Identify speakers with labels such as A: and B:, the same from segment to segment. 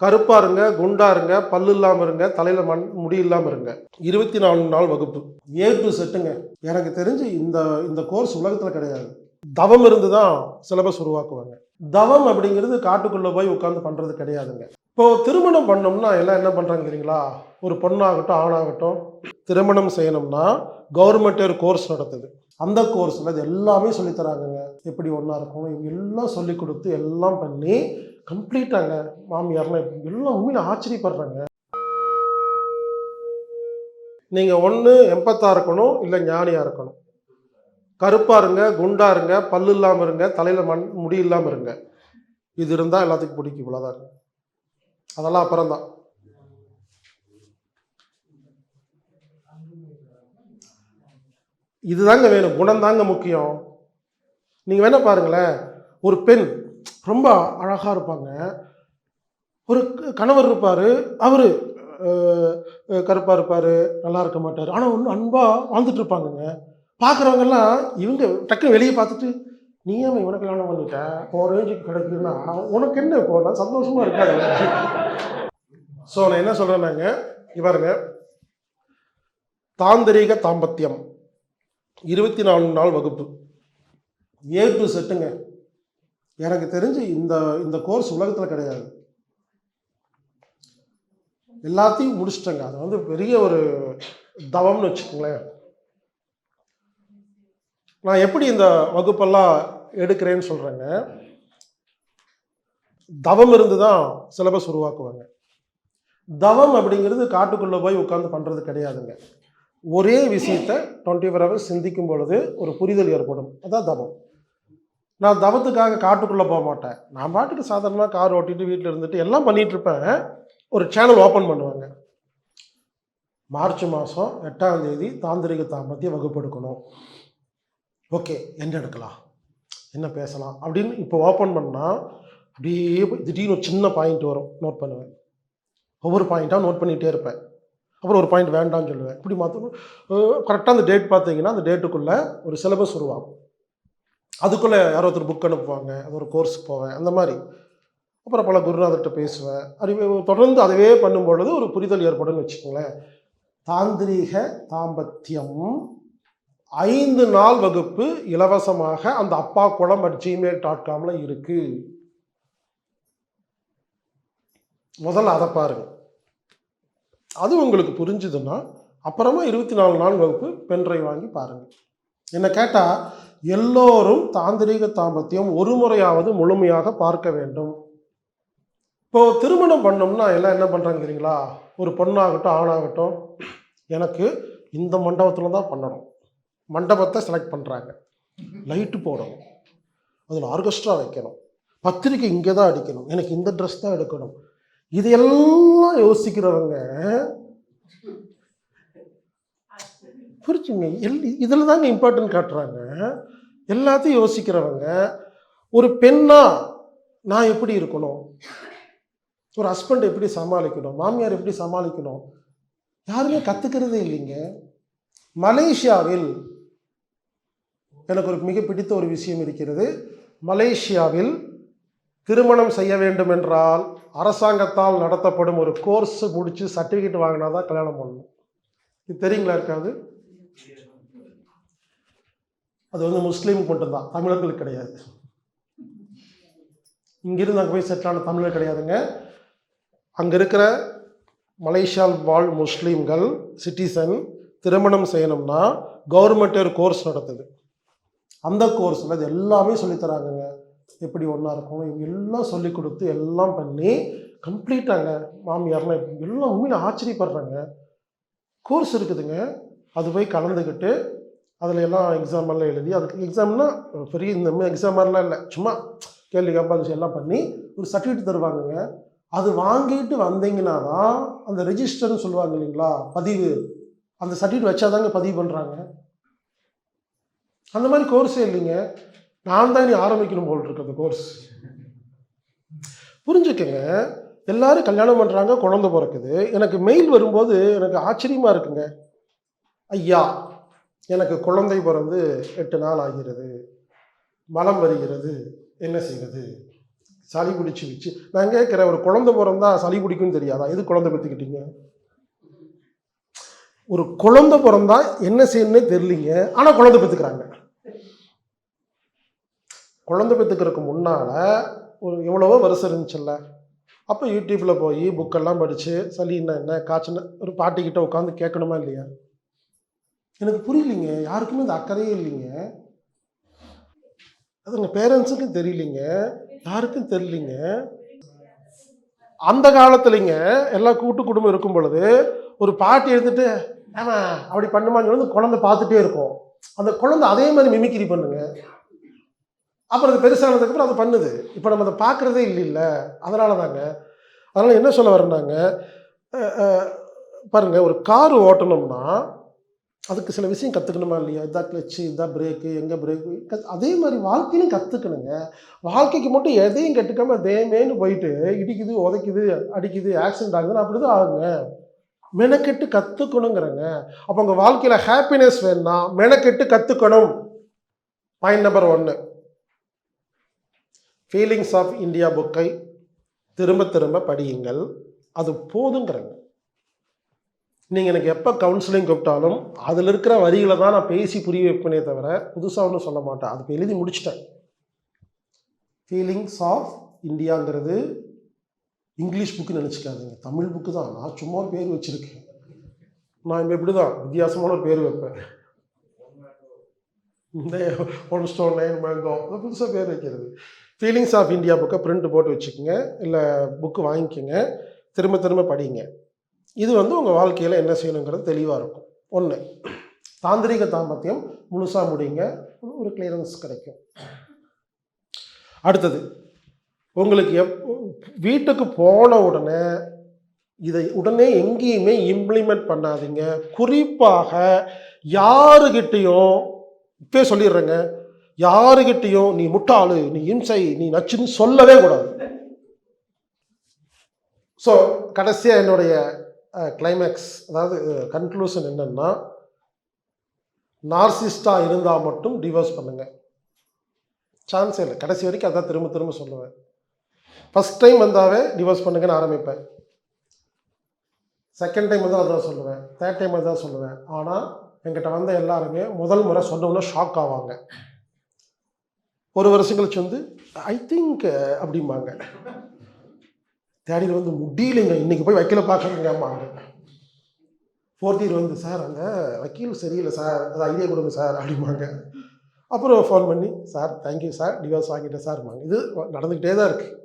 A: கருப்பா இருங்க குண்டா இருங்க பல்லு இல்லாமல் இருங்க தலையில மண் முடி இல்லாமல் இருங்க. இருபத்தி நாலு நாள் வகுப்பு. ஏ டு செட்டுங்க எனக்கு தெரிஞ்சு இந்த இந்த கோர்ஸ் உலகத்தில் கிடையாது. தவம் இருந்து தான் சிலபஸ் உருவாக்குவாங்க. தவம் அப்படிங்கிறது காட்டுக்குள்ளே போய் உட்காந்து பண்ணுறது கிடையாதுங்க. இப்போ திருமணம் பண்ணோம்னா எல்லாம் என்ன பண்ணுறாங்க தெரியுங்களா? ஒரு பொண்ணாகட்டும் ஆணாகட்டும் திருமணம் செய்யணும்னா கவர்மெண்ட் ஒரு கோர்ஸ் நடத்துது. அந்த கோர்ஸில் இது எல்லாமே சொல்லித் தராங்கங்க. எப்படி ஒன்றா இருக்கணும் இவங்க எல்லாம் சொல்லி கொடுத்து எல்லாம் பண்ணி கம்ப்ளீட்டாங்க. மாமியார்லாம் எல்லாம் உண்மையில ஆச்சரியப்படுறாங்க. நீங்கள் ஒன்று எம்பத்தாக இருக்கணும் இல்லை ஞானியாக இருக்கணும். கருப்பாக இருங்க குண்டா இருங்க பல்லு இல்லாமல் இருங்க தலையில் மண் முடி இல்லாமல் இருங்க. இது இருந்தால் எல்லாத்துக்கும் பிடிக்கும் இவ்வளோதாங்க அதெல்லாம் அப்புறம் தான் இதுதாங்க வேணும். குணம் தாங்க முக்கியம். நீங்கள் வேணால் பாருங்களேன். ஒரு பெண் ரொம்ப அழகாக இருப்பாங்க. ஒரு க- கணவர் இருப்பார். அவர் கருப்பாக இருப்பார். நல்லா இருக்க மாட்டார். ஆனால் ஒன்றும் அன்பாக வாழ்ந்துட்டு இருப்பாங்கங்க. பார்க்குறவங்கெல்லாம் இவங்க டக்குன்னு வெளியே பார்த்துட்டு நீ ஏன் இவனை கல்யாணம் பண்ணிட்ட? உன் ரேஞ்சுக்கு கிடைக்குதுன்னா உனக்கு என்ன இப்போ? நான் சந்தோஷமாக இருக்காது. ஸோ நான் என்ன சொல்கிறேன்னாங்க இவருங்க தாந்திரீக தாம்பத்தியம். இருபத்தி நாலு நாள் வகுப்பு. ஏ டு செட்டுங்க எனக்கு தெரிஞ்சு இந்த இந்த கோர்ஸ் உலகத்தில் கிடையாது. எல்லாத்தையும் முடிச்சிட்டேங்க. அது வந்து பெரிய ஒரு தவம்னு வச்சுக்கோங்களேன். நான் எப்படி இந்த வகுப்பெல்லாம் எடுக்கிறேன்னு சொல்கிறேங்க தவம் இருந்து தான் சிலபஸ் உருவாக்குவாங்க. தவம் அப்படிங்கிறது காட்டுக்குள்ளே போய் உட்காந்து பண்ணுறது கிடையாதுங்க. ஒரே விஷயத்தை டுவெண்ட்டி ஃபோர் ஹவர்ஸ் சிந்திக்கும் பொழுது ஒரு புரிதல் ஏற்படும். அதான் தவம். நான் தவத்துக்காக காட்டுக்குள்ளே போக மாட்டேன். நான் பாட்டுக்கு சாதாரணமாக கார் ஓட்டிட்டு வீட்டில் இருந்துட்டு எல்லாம் பண்ணிகிட்ருப்பேன் இருப்பேன். ஒரு சேனல் ஓப்பன் பண்ணுவாங்க. மார்ச் மாதம் எட்டாம் தேதி தாந்திரிக தாம்பத்திய வகுப்பு எடுக்கணும். ஓகே என்ன எடுக்கலாம்? என்ன பேசலாம்? அப்படின்னு இப்போ ஓப்பன் பண்ணால் அப்படியே போய் திடீர்னு ஒரு சின்ன பாயிண்ட் வரும். நோட் பண்ணுவேன். ஒவ்வொரு பாயிண்ட்டாக நோட் பண்ணிகிட்டே இருப்பேன். அப்புறம் ஒரு பாயிண்ட் வேண்டாம்னு சொல்லுவேன். இப்படி மாற்றணும் கரெக்டாக அந்த டேட் பார்த்தீங்கன்னா அந்த டேட்டுக்குள்ளே ஒரு சிலபஸ் உருவாகும். அதுக்குள்ளே யாரோ ஒருத்தர் புக் அனுப்புவாங்க அது ஒரு கோர்ஸ் போவேன் அந்த மாதிரி. அப்புறம் பல குருநாதர்கிட்ட பேசுவேன். அறிவு தொடர்ந்து அதுவே பண்ணும்பொழுது ஒரு புரிதல் ஏற்படும்னு வச்சுக்கோங்களேன். தாந்திரீக தாம்பத்தியம். ஐந்து நாள் வகுப்பு இலவசமாக அந்த அப்பா குளம் அட் ஜிமெயில் டாட் காமில் இருக்குது முதல்ல அதை பாருங்க. அது உங்களுக்கு புரிஞ்சுதுன்னா அப்புறமா இருபத்தி நாலு நாள் வகுப்பு பென்ட்ரைவ் வாங்கி பாருங்கள் என்ன கேட்டால் எல்லோரும் தாந்திரீக தாம்பத்தியம் ஒரு முறையாவது முழுமையாக பார்க்க வேண்டும். இப்போ திருமணம் பண்ணோம்னா எல்லாம் என்ன பண்ணுறாங்க தெரியுங்களா? ஒரு பொண்ணாகட்டும் ஆணாகட்டும் எனக்கு இந்த மண்டபத்தில் தான் பண்ணணும். மண்டபத்தை செலக்ட் பண்ணுறாங்க லைட்டு போடணும். அதில் ஆர்கெஸ்ட்ரா வைக்கணும். பத்திரிக்கை இங்கே தான் அடிக்கணும். எனக்கு இந்த ட்ரெஸ் தான் எடுக்கணும். இதையெல்லாம் யோசிக்கிறவங்க புரிச்சுங்க எல் இதில் தாங்க இம்பார்ட்டன்ட் காட்டுறாங்க. எல்லாத்தையும் யோசிக்கிறவங்க ஒரு பெண்ணா நான் எப்படி இருக்கணும்? ஒரு ஹஸ்பண்ட் எப்படி சமாளிக்கணும்? மாமியார் எப்படி சமாளிக்கணும்? யாருமே கற்றுக்கிறதே இல்லைங்க. மலேசியாவில் எனக்கு ஒரு மிக பிடித்த ஒரு விஷயம் இருக்கிறது. மலேசியாவில் திருமணம் செய்ய வேண்டும் என்றால் அரசாங்கத்தால் நடத்தப்படும் ஒரு கோர்ஸ் முடித்து சர்டிஃபிகேட் வாங்கினா தான் கல்யாணம் பண்ணணும். இது தெரியுங்களா இருக்காது? அது வந்து முஸ்லீமுக்கு மட்டும்தான். தமிழர்களுக்கு கிடையாது. இங்கிருந்து அங்கே போய் செட்டிலான தமிழர் கிடையாதுங்க. அங்கே இருக்கிற மலேசியாவில் வாழ் முஸ்லீம்கள் சிட்டிசன் திருமணம் செய்யணும்னா கவர்மெண்ட் ஒரு கோர்ஸ் நடத்துது. அந்த கோர்ஸில் இது எல்லாமே சொல்லித் தராங்கங்க. எப்படி ஒன்றா இருக்கும் இவங்க எல்லாம் சொல்லி கொடுத்து எல்லாம் பண்ணி கம்ப்ளீட்டாங்க மாமியார்லாம் எப்படி- எல்லாம் உண்மையில ஆச்சரியப்படுறாங்க. கோர்ஸ் இருக்குதுங்க. அது போய் கலந்துக்கிட்டு அதில் எல்லாம் எக்ஸாம் எல்லாம் எழுதி அதுக்கு எக்ஸாம்னா பெரிய இந்த எக்ஸாம் மாதிரிலாம் இல்லை. சும்மா கேள்வி கம்பாலிசி எல்லாம் பண்ணி ஒரு சர்டிஃபிகேட் தருவாங்கங்க. அது வாங்கிட்டு வந்தீங்கன்னா தான் அந்த ரெஜிஸ்டர்னு சொல்லுவாங்க இல்லைங்களா பதிவு. அந்த சர்டிஃபிகேட் வச்சாதாங்க பதிவு பண்ணுறாங்க அந்த மாதிரி கோர்ஸே இல்லைங்க. நான் தான் இனி ஆரம்பிக்கணும் போல் இருக்கு அந்த கோர்ஸ் புரிஞ்சுக்கங்க. எல்லாரும் கல்யாணம் பண்ணுறாங்க குழந்தை பிறக்குது. எனக்கு மெயில் வரும்போது எனக்கு ஆச்சரியமாக இருக்குங்க. ஐயா எனக்கு குழந்தை பிறந்து எட்டு நாள் ஆகிறது. மலம் வருகிறது. என்ன செய்வது? சளி பிடிச்சி வச்சு. நான் கேட்குறேன் ஒரு குழந்தை பிறந்தா சளி பிடிக்கும்னு தெரியாதா? எது குழந்தை பற்றிக்கிட்டீங்க? ஒரு குழந்தை பிறந்தா என்ன செய்யணும்னே தெரியலீங்க. ஆனால் குழந்தை பெற்றுக்கிறாங்க. குழந்தை பெற்றுக்கிறதுக்கு முன்னால் ஒரு எவ்வளவோ வருஷம் இருந்துச்சுல்ல. அப்போ யூடியூப்பில் போய் புக்கெல்லாம் படித்து சளின்னா என்ன காய்ச்சல் ஒரு பாட்டிக்கிட்ட உட்காந்து கேட்கணுமா இல்லையா? எனக்கு புரியலைங்க. யாருக்குமே இந்த அக்கறையே இல்லைங்க. அது உங்கள் பேரண்ட்ஸுக்கும் தெரியலைங்க. யாருக்கும் தெரியலிங்க. அந்த காலத்துலைங்க எல்லா கூட்டு குடும்பம் இருக்கும் பொழுது ஒரு பாட்டி எடுத்துட்டு ஏமா அப்படி பண்ணுமான்னு சொல்லி அந்த குழந்தை பார்த்துட்டே இருக்கும். அந்த குழந்தை அதே மாதிரி மிமிக்கிரி பண்ணுங்க. அப்புறம் அது பெருசானதுக்கப்புறம் அது பண்ணுது. இப்போ நம்ம அதை பார்க்குறதே இல்லைல்ல. அதனால தாங்க. அதனால் என்ன சொல்ல வரேன்னாங்க பாருங்கள் ஒரு கார் ஓட்டணும்னா அதுக்கு சில விஷயம் கற்றுக்கணுமா இல்லையா? இதான் கிளச்சு இதான் பிரேக்கு எங்கே பிரேக்கு அதே மாதிரி வாழ்க்கையிலும் கற்றுக்கணுங்க வாழ்க்கைக்கு மட்டும் எதையும் கற்றுக்காம தேமேன்னு போயிட்டு இடிக்குது உதைக்குது அடிக்குது ஆக்சிடென்ட் ஆகுதுன்னு அப்படி தான் ஆகுங்க. மெனக்கெட்டு கற்றுக்கணுங்கிறங்க அப்போ உங்கள் வாழ்க்கையில் ஹாப்பினஸ் வேணும்னா மெனக்கெட்டு கற்றுக்கணும் பாயிண்ட் நம்பர் ஒன்று ஃபீலிங்ஸ் ஆஃப் இந்தியா புக்கை திரும்ப திரும்ப படியுங்கள். அது போதுங்கிறங்க. நீங்கள் எனக்கு எப்போ கவுன்சிலிங் கூப்பிட்டாலும் அதில் இருக்கிற வரிகளை தான் நான் பேசி புரிய வைப்பேனே தவிர புதுசாக ஒன்றும் சொல்ல மாட்டேன். அதுக்கு எழுதி முடிச்சிட்டேன். ஃபீலிங்ஸ் ஆஃப் இந்தியாங்கிறது இங்கிலீஷ் புக்கு நினச்சிக்காதீங்க. தமிழ் புக்கு தான். நான் சும்மா ஒரு பேர் வச்சுருக்கேன். நான் இப்படி தான் வித்தியாசமான ஒரு பேர் வைப்பேன். இந்த ஒன் ஸ்டோன் நைன் மேங்கோ புதுசாக பேர் வைக்கிறது. ஃபீலிங்ஸ் ஆஃப் இந்தியா புக்கை பிரிண்ட் போட்டு வச்சுக்கோங்க. இல்லை புக்கு வாங்கிக்கோங்க. திரும்ப திரும்ப படிங்க. இது வந்து உங்கள் வாழ்க்கையில் என்ன செய்யணுங்கிறது தெளிவாக இருக்கும். ஒன்று தாந்திரிக தாம்பத்தியம் முழுசாக முடிங்க. ஒரு கிளியரன்ஸ் கிடைக்கும். அடுத்தது உங்களுக்கு எப் வீட்டுக்கு போன உடனே இதை உடனே எங்கேயுமே இம்ப்ளிமெண்ட் பண்ணாதீங்க. குறிப்பாக யாருக்கிட்டேயும் இப்போ சொல்லிடுறேங்க. யாருக்கிட்டேயும் நீ முட்டாளு நீ இம்சை நீ நச்சுன்னு சொல்லவே கூடாது. ஸோ கடைசியாக என்னுடைய கிளைமேக்ஸ் அதாவது கன்க்ளூஷன் என்னென்னா நார்சிஸ்டாக இருந்தால் மட்டும் டிவோர்ஸ் பண்ணுங்கள் சான்ஸே இல்லை. கடைசி வரைக்கும் அதான் திரும்ப திரும்ப சொல்லுவேன். ஃபஸ்ட் டைம் வந்தாவே டிவோர்ஸ் பண்ணுங்கன்னு ஆரம்பிப்பேன். செகண்ட் டைம் வந்து அதான் சொல்லுவேன். தேர்ட் டைம் அதான் சொல்லுவேன். ஆனால் என்கிட்ட வந்த எல்லாருமே முதல் முறை சொன்னோம்னா ஷாக் ஆவாங்க. ஒரு வருஷம் கழிச்சு வந்து ஐ திங்க் அப்படிம்பாங்க. தேர்ட் வந்து முடியலைங்க. இன்னைக்கு போய் வக்கீல பார்க்குறேங்கம்மாங்க ஃபோர்த் இயர் வந்து சார் அந்த வக்கீல் சரியில்லை சார். அது ஐடியா கொடுங்க சார் அப்படிம்பாங்க. அப்புறம் ஃபோன் பண்ணி sir thank you sir. Divorce வாங்கிட்டேன் சார் இது நடந்துக்கிட்டே தான் இருக்குது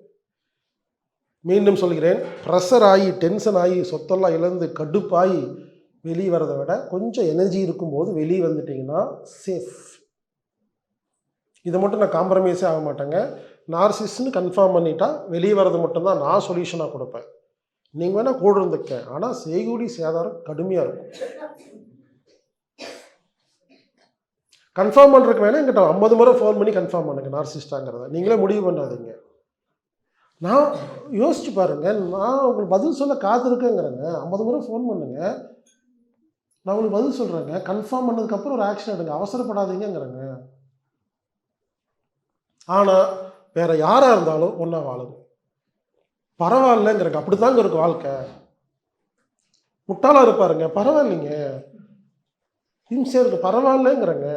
A: மீண்டும் சொல்கிறேன் ப்ரெஷர் ஆகி டென்ஷன் ஆகி சொத்தெல்லாம் இழந்து கடுப்பாகி வெளியே வரதை விட கொஞ்சம் எனர்ஜி இருக்கும்போது வெளியே வந்துட்டிங்கன்னா சேஃப் இதை மட்டும் நான் காம்ப்ரமைஸே ஆக மாட்டேங்க. நார்சிஸ்ன்னு கன்ஃபார்ம் பண்ணிட்டா வெளியே வரது மட்டும்தான் நான் சொல்யூஷனாக கொடுப்பேன். நீங்கள் வேணால் கூட இருந்துக்க ஆனால் செய்கூலி சேதாரம் கடுமையாக இருக்கும். கன்ஃபார்ம் பண்ணுறதுக்கு வேணால் எங்கிட்ட ஐம்பது முறை ஃபோன் பண்ணி கன்ஃபார்ம் பண்ணுங்க நார்சிஸ்டாங்கிறத. நீங்களே முடிவு பண்ணாதீங்க. நான் யோசிச்சு பாருங்க. நான் உங்களுக்கு பதில் சொல்ல காத்திருக்கேங்கிறேங்க ஐம்பது முறை ஃபோன் பண்ணுங்க. நான் உங்களுக்கு பதில் சொல்கிறேங்க கன்ஃபார்ம் பண்ணதுக்கப்புறம் ஒரு ஆக்ஷன் எடுங்க. அவசரப்படாதீங்கங்கிறேங்க. ஆனால் வேற யாராக இருந்தாலும் ஒன்றா வாழுங்க. பரவாயில்லைங்கிறங்க அப்படி தாங்க இருக்கு வாழ்க்கை. முட்டாளாக இருப்பாருங்க. பரவாயில்லைங்க. ஹிம்சையாக இருக்கு பரவாயில்லைங்கிறங்க.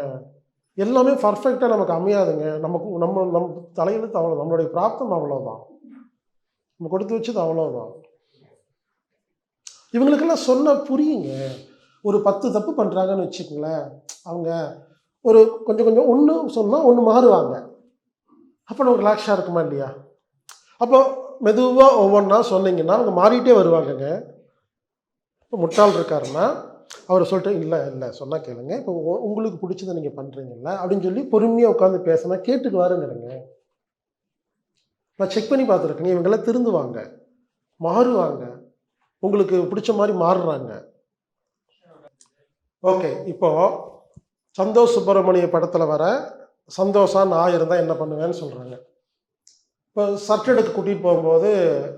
A: எல்லாமே பர்ஃபெக்டாக நமக்கு அமையாதுங்க. நமக்கு நம்ம நம் தலையெழுத்து அவ்வளோ நம்மளுடைய பிராப்தம் அவ்வளோதான் நம்ம கொடுத்து வச்சது அவ்வளோதான் இவங்களுக்கெல்லாம் சொன்ன புரியுங்க. ஒரு பத்து தப்பு பண்ணுறாங்கன்னு வச்சுக்கோங்களேன். அவங்க ஒரு கொஞ்சம் கொஞ்சம் ஒன்று சொன்னால் ஒன்று மாறுவாங்க. அப்போ நமக்கு ரிலாக்ஸாக இருக்குமா இல்லையா? அப்போ மெதுவாக ஒவ்வொன்றா சொன்னீங்கன்னா அவங்க மாறிட்டே வருவாங்கங்க. இப்போ முட்டாள் இருக்காருன்னா அவர் சொல்லிட்டு இல்லை இல்லை சொன்னால் கேளுங்க. இப்போ உங்களுக்கு பிடிச்சதை நீங்கள் பண்ணுறீங்கல்ல அப்படின்னு சொல்லி பொறுமையாக உட்காந்து பேசினா கேட்டுக்கு வாருங்கிறங்க நான் செக் பண்ணி பார்த்துருக்கேங்க. இவங்கெல்லாம் திருந்துவாங்க. மாறுவாங்க. உங்களுக்கு பிடிச்ச மாதிரி மாறுறாங்க. ஓகே இப்போது சந்தோஷ் சுப்பிரமணிய படத்தில் வர சந்தோஷம் நான் இருந்தால் என்ன பண்ணுவேன்னு சொல்கிறாங்க இப்போ சர்ட் எடுத்து கூட்டிகிட்டு போகும்போது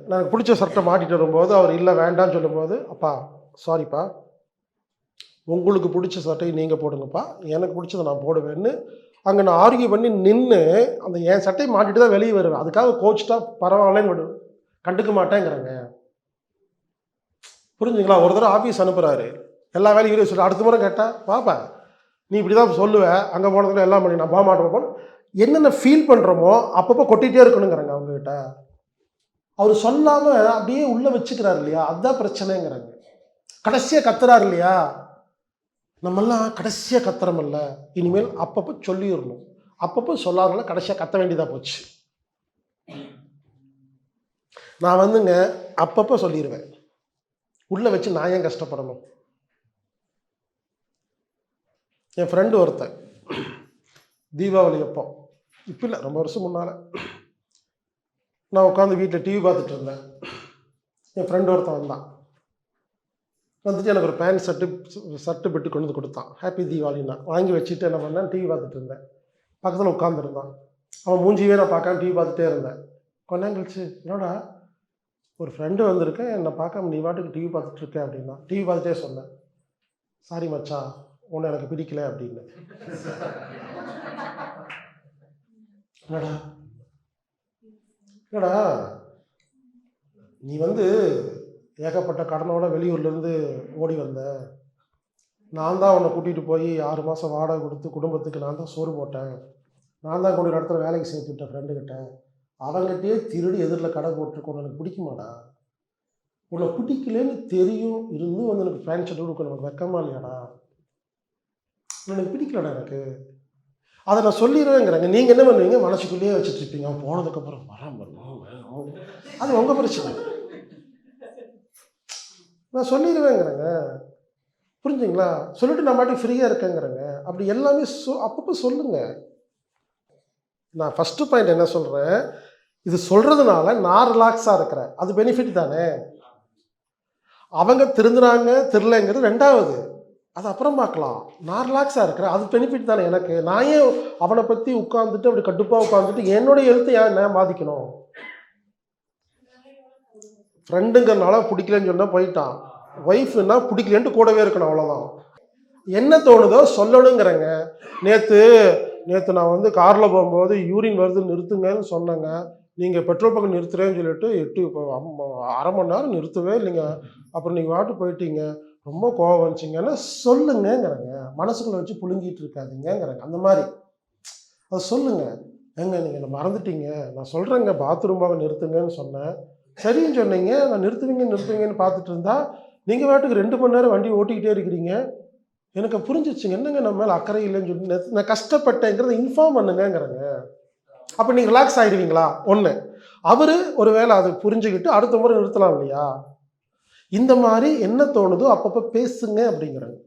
A: எனக்கு பிடிச்ச சர்ட்டை மாட்டிட்டு வரும்போது அவர் இல்லை வேண்டாம்னு சொல்லும்போது அப்பா சாரிப்பா உங்களுக்கு பிடிச்ச சட்டையை நீங்கள் போடுங்கப்பா. எனக்கு பிடிச்சதை நான் போடுவேன்னு அங்கே நான் ஆர்கியூ பண்ணி நின்று அந்த என் சட்டையை மாட்டிட்டு தான் வெளியே வருவேன். அதுக்காக கோச்சிட்டா பரவாயில்லன்னு கண்டுக்க மாட்டேங்கிறாங்க. புரிஞ்சுங்களா? ஒரு தடவை ஆஃபீஸ் அனுப்புகிறாரு எல்லா வேலையும் சொல்லி அடுத்த முறை கேட்டால் பாப்பா நீ இப்படி தான் சொல்லுவேன் அங்கே போனதுல எல்லாம் பண்ணி நான் போக என்னென்ன ஃபீல் பண்ணுறோமோ அப்பப்போ கொட்டிகிட்டே இருக்கணுங்கிறாங்க அவங்ககிட்ட. அவர் சொல்லாமல் அப்படியே உள்ளே வச்சுக்கிறார் இல்லையா? அதுதான் பிரச்சனைங்கிறாங்க. கடைசியாக கத்துறாரு இல்லையா? நம்மெல்லாம் கடைசியாக கத்துறோமில்ல இனிமேல் அப்பப்போ சொல்லிடணும். அப்பப்போ சொல்லாதனால கடைசியாக கத்த வேண்டியதாக போச்சு. நான் வந்துங்க அப்பப்போ சொல்லிடுவேன் உள்ளே வச்சு நான் ஏன் கஷ்டப்படணும்? என் ஃப்ரெண்டு ஒருத்தன் தீபாவளி அப்போ. இப்போ இல்லை ரொம்ப வருஷம் முன்னால். நான் உட்காந்து வீட்டில் டிவி பார்த்துட்டு இருந்தேன். என் ஃப்ரெண்டு ஒருத்தன் வந்தான். வந்துட்டு எனக்கு ஒரு பேண்ட் ஷர்ட்டு ஷர்ட்டு பெட்டு கொண்டு வந்து கொடுத்தான். ஹாப்பி தீபாவளின்னா. வாங்கி வச்சுட்டு என்ன பண்ணேன் டிவி பார்த்துட்டு இருந்தேன். பக்கத்தில் உட்காந்துருந்தான் அவன் மூஞ்சியே நான் பார்க்காம டிவி பார்த்துட்டே இருந்தேன். கொஞ்ச நேரம் கழிச்சு என்னடா ஒரு ஃப்ரெண்டு வந்திருக்கேன் என்னை பார்க்காம நீ பாட்டுக்கு டிவி பார்த்துட்டு அப்படின்னா டிவி பார்த்துட்டே சொன்னேன். சாரி மச்சா உன்னை எனக்கு பிடிக்கல அப்படின்னு. என்னடா? என்னடா? நீ வந்து ஏகப்பட்ட கடனோட வெளியூர்லேருந்து ஓடி வந்த. நான் தான் உன்னை கூட்டிகிட்டு போய் ஆறு மாதம் வாடகை கொடுத்து குடும்பத்துக்கு நான் தான் சோறு போட்டேன். நான் தான் கொண்டு இடத்துல வேலைக்கு சேர்த்து விட்டேன் ஃப்ரெண்டுக்கிட்ட அவங்ககிட்டயே திருடி எதிரில் கடை போட்டிருக்கோம் எனக்கு பிடிக்குமாடா? உன்னை பிடிக்கலன்னு தெரியும் இருந்தும் வந்து எனக்கு ஃபேன் ஷர்ட் கொடுக்க வெக்கமா இல்லையாடா? எனக்கு பிடிக்கலடா எனக்கு. அதை நான் சொல்லிடுவேங்கிறாங்க நீங்கள் என்ன பண்ணுவீங்க? மனசுக்குள்ளேயே வச்சுட்டு இருப்பீங்க அவன் போனதுக்கப்புறம் வரான் அது உங்கள் பிரச்சனை. நான் சொல்லிடுவேங்கிறேங்க புரிஞ்சுங்களா? சொல்லிட்டு நான் மாட்டி ஃப்ரீயாக இருக்கேங்கிறேங்க. அப்படி எல்லாமே சொ அப்பப்போ சொல்லுங்கள் நான் ஃபஸ்ட்டு பாயிண்ட் என்ன சொல்கிறேன் இது சொல்கிறதுனால நான் ரிலாக்ஸாக இருக்கிறேன். அது பெனிஃபிட் தானே? அவங்க திருந்துறாங்க தெரிலங்கிறது ரெண்டாவது. அது அப்புறம் பார்க்கலாம். நான் ரிலாக்ஸாக இருக்கிறேன் அது பெனிஃபிட் தானே எனக்கு. நான் ஏன் அவனை பற்றி உட்காந்துட்டு அப்படி கடுப்பாக உட்காந்துட்டு என்னுடைய எழுத்தை ஏன் நான் பாதிக்கணும் ஃப்ரெண்டுங்கிறனால பிடிக்கலன்னு சொன்னால் போயிட்டான். ஒய்ஃப்னா பிடிக்கலன்ட்டு கூடவே இருக்கணும் அவ்வளோதான் என்ன தோணுதோ சொல்லணுங்கிறேங்க. நேற்று நேற்று நான் வந்து காரில் போகும்போது யூரின் வருது நிறுத்துங்கன்னு சொன்னேங்க. நீங்கள் பெட்ரோல் பக்கம் நிறுத்துறேன்னு சொல்லிட்டு எட்டு அரை மணி நேரம் நிறுத்தவே இல்லைங்க. அப்புறம் நீங்கள் வாட்டு போயிட்டீங்க. ரொம்ப கோவம் வந்துச்சிங்கன்னா சொல்லுங்கங்கிறேங்க. மனசுக்குள்ள வச்சு புழுங்கிட்டு இருக்காதுங்கிறாங்க அந்த மாதிரி. அதை சொல்லுங்க. ஏங்க நீங்கள் என்ன மறந்துட்டீங்க. நான் சொல்கிறேங்க பாத்ரூம் நிறுத்துங்கன்னு சொன்னேன். சரின்னு சொன்னீங்க. நான் நிறுத்துவீங்க நிறுத்துவீங்கன்னு பார்த்துட்டு இருந்தா நீங்கள் வாட்டுக்கு ரெண்டு மணி நேரம் வண்டி ஓட்டிக்கிட்டே இருக்கிறீங்க. எனக்கு புரிஞ்சிச்சுங்க என்னங்க நம்ம மேலே அக்கறை இல்லைன்னு சொல்லி நான் கஷ்டப்பட்டேங்கிறத இன்ஃபார்ம் பண்ணுங்கங்கிறேங்க. அப்போ நீங்கள் ரிலாக்ஸ் ஆகிடுவீங்களா ஒன்று அவர் ஒருவேளை அதை புரிஞ்சுக்கிட்டு அடுத்த முறை நிறுத்தலாம் இல்லையா? இந்த மாதிரி என்ன தோணுதோ அப்பப்போ பேசுங்க அப்படிங்கிறாங்க.